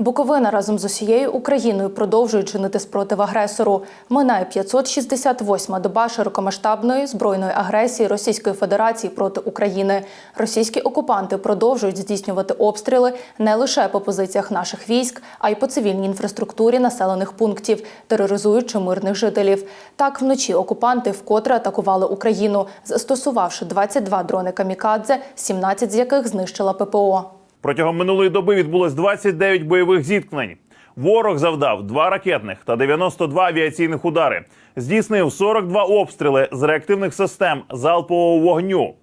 Буковина разом з усією Україною продовжує чинити спротив агресору. Минає 568-ма доба широкомасштабної збройної агресії Російської Федерації проти України. Російські окупанти продовжують здійснювати обстріли не лише по позиціях наших військ, а й по цивільній інфраструктурі населених пунктів, тероризуючи мирних жителів. Так вночі окупанти вкотре атакували Україну, застосувавши 22 дрони камікадзе, 17 з яких знищила ППО. Протягом минулої доби відбулось 29 бойових зіткнень. Ворог завдав два ракетних та 92 авіаційних удари. Здійснив 42 обстріли з реактивних систем залпового вогню,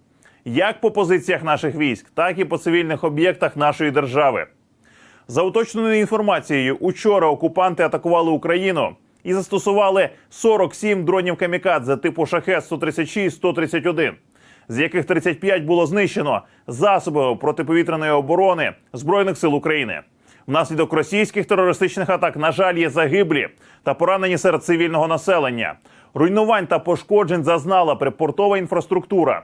як по позиціях наших військ, так і по цивільних об'єктах нашої держави. За уточненою інформацією, учора окупанти атакували Україну і застосували 47 дронів камікадзе типу шахет 136 131 з яких 35 було знищено засобами протиповітряної оборони збройних сил України. Внаслідок російських терористичних атак, на жаль, є загиблі та поранені серед цивільного населення. Руйнувань та пошкоджень зазнала припортова інфраструктура,